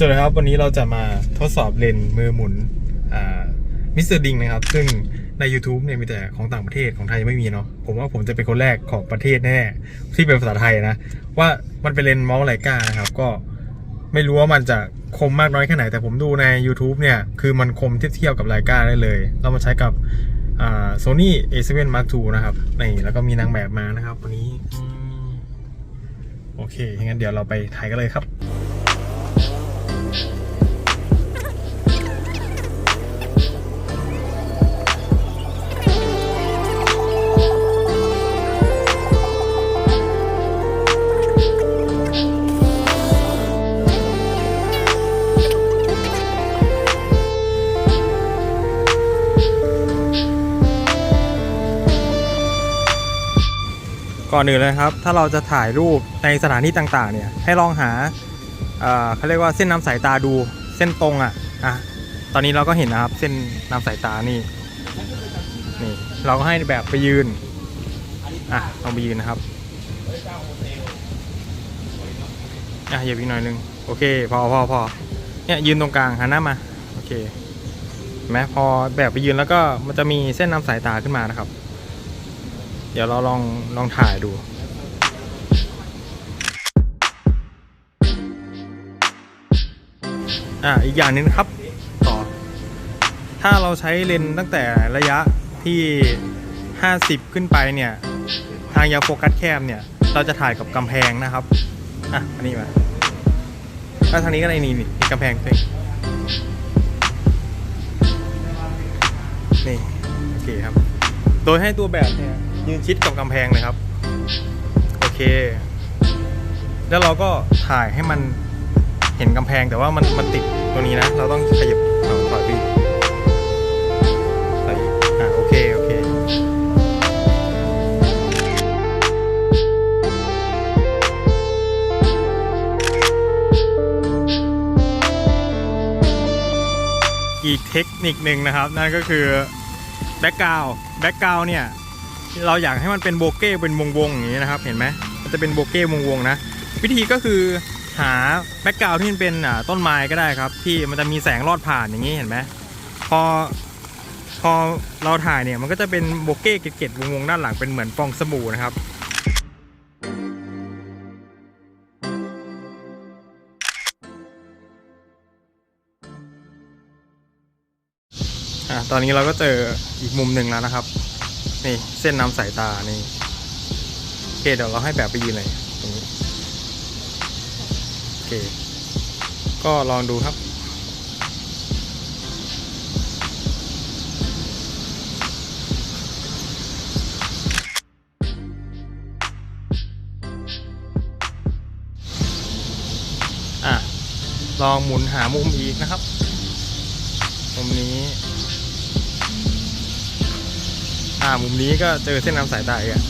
สวัสดีครับ วันนี้เราจะมาทดสอบเลนมือหมุนมิสเตอร์ดิงนะครับ ซึ่งใน YouTube เนี่ยมีแต่ของต่างประเทศของไทยยังไม่มีเนาะผมว่าผมจะเป็นคนแรกของประเทศแน่ที่เป็นภาษาไทยนะ ว่ามันเป็นเลนส์มาส์ไลกานะครับ ก็ไม่รู้ว่ามันจะคมมากน้อยแค่ไหน แต่ผมดูใน YouTube เนี่ย คือมันคมเทียบกับไลกาได้เลย เรามาใช้กับโซนี่ A7 Mark II นะครับนี่แล้วก็มีนางแบบมานะครับ วันนี้ โอเคงั้นเดี๋ยวเราไปถ่ายกันเลยครับ ก่อนอื่นเลยครับ ถ้าเราจะถ่ายรูปในสถานที่ต่างๆ เนี่ย ให้ลองหา เขาเรียกว่าเส้นน้ำสายตาดูเส้นตรงอะอะตอนนี้เราก็เห็นนะครับเส้นน้ำสายตานี่นี่เราก็ให้แบบไปยืนอะลองไปยืนนะครับอะเหยียบอีกหน่อยนึงโอเคพอพอพอเนี่ยยืนตรงกลางหันหน้ามาโอเคไหมพอแบบไปยืนแล้วก็มันจะมีเส้นน้ำสายตาขึ้นมานะครับ เดี๋ยวเราลองลองถ่ายดู อ่าอีกอย่างนึงนะครับ ต่อ ถ้าเราใช้เลนส์ตั้งแต่ระยะที่ 50 ขึ้นไปเนี่ย ทางยาโฟกัสแคบเนี่ย เราจะถ่ายกับกำแพงนะครับ อะอันนี้มาถ้าทางนี้ก็ได้นี่นี่กำแพงด้วยนี่โอเคครับ โดยให้ตัวแบบเนี่ยยืนชิดกับกำแพงเลยครับ โอเค แล้วเราก็ถ่ายให้มัน เห็นกำแพงแต่ว่ามันมันติดตัวนี้นะ เราต้องขยับเอาถอยไปอีกถอยอีกอะโอเค โอเค อีกเทคนิคหนึ่งนะครับ นั่นก็คือแบ็กกราวแบ็กกราวเนี่ย เราอยากให้มันเป็นโบเก้เป็นวงวงๆอย่างนี้นะครับ เห็นไหมมันจะเป็นโบเก้วงวงๆนะ วิธีก็คือ หาแบ็กกราวที่มันเป็นต้นไม้ก็ได้ครับ ที่มันจะมีแสงลอดผ่านอย่างนี้เห็นไหมพอพอเราถ่ายเนี่ยมันก็จะเป็นโบเก้เกล็ดวงๆด้านหลังเป็นเหมือนฟองสบู่นะครับอะตอนนี้เราก็เจออีกมุมหนึ่งแล้วนะครับ นี่เส้นนำสายตานี่โอเคเดี๋ยวเราให้แบบไปยืนเลย เค ก็ลองดูครับ อะ ลองหมุนหามุมอีกนะครับ มุมนี้ อ่า มุมนี้ก็เจอเส้นนำสายตาอีกอะ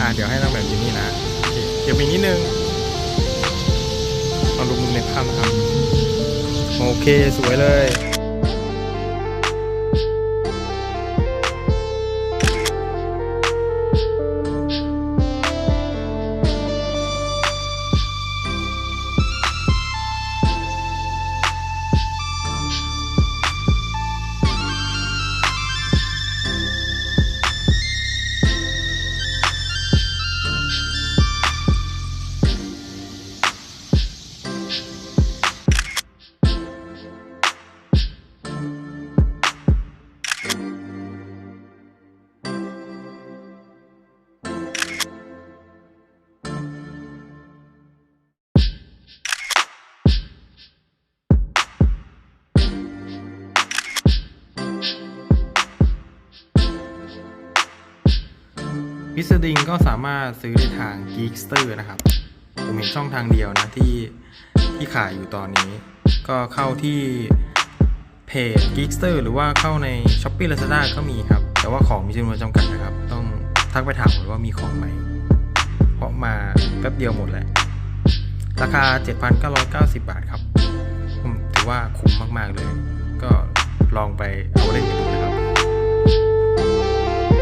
อ่าเดี๋ยวให้นางแบบอยู่นี่นะเดี๋ยวมีนิดนึง ในภาพนะครับ โอเคสวยเลย มิสดิงก็สามารถซื้อได้ทาง Geekster นะครับ ผมเห็นช่องทางเดียวนะที่ที่ขายอยู่ตอนนี้ ก็เข้าที่เพจ Geekster หรือว่าเข้าใน Shopee Lazada ก็มีครับ แต่ว่าของมีจำนวนจำกัดนะครับ ต้องทักไปถามก่อนว่ามีของไหม เพราะมาแป๊บเดียวหมดแหละ ราคา 7,990 บาทครับผมถือว่าคุ้มมาก ๆ เลย ก็ลองไปเอาเล่นกัน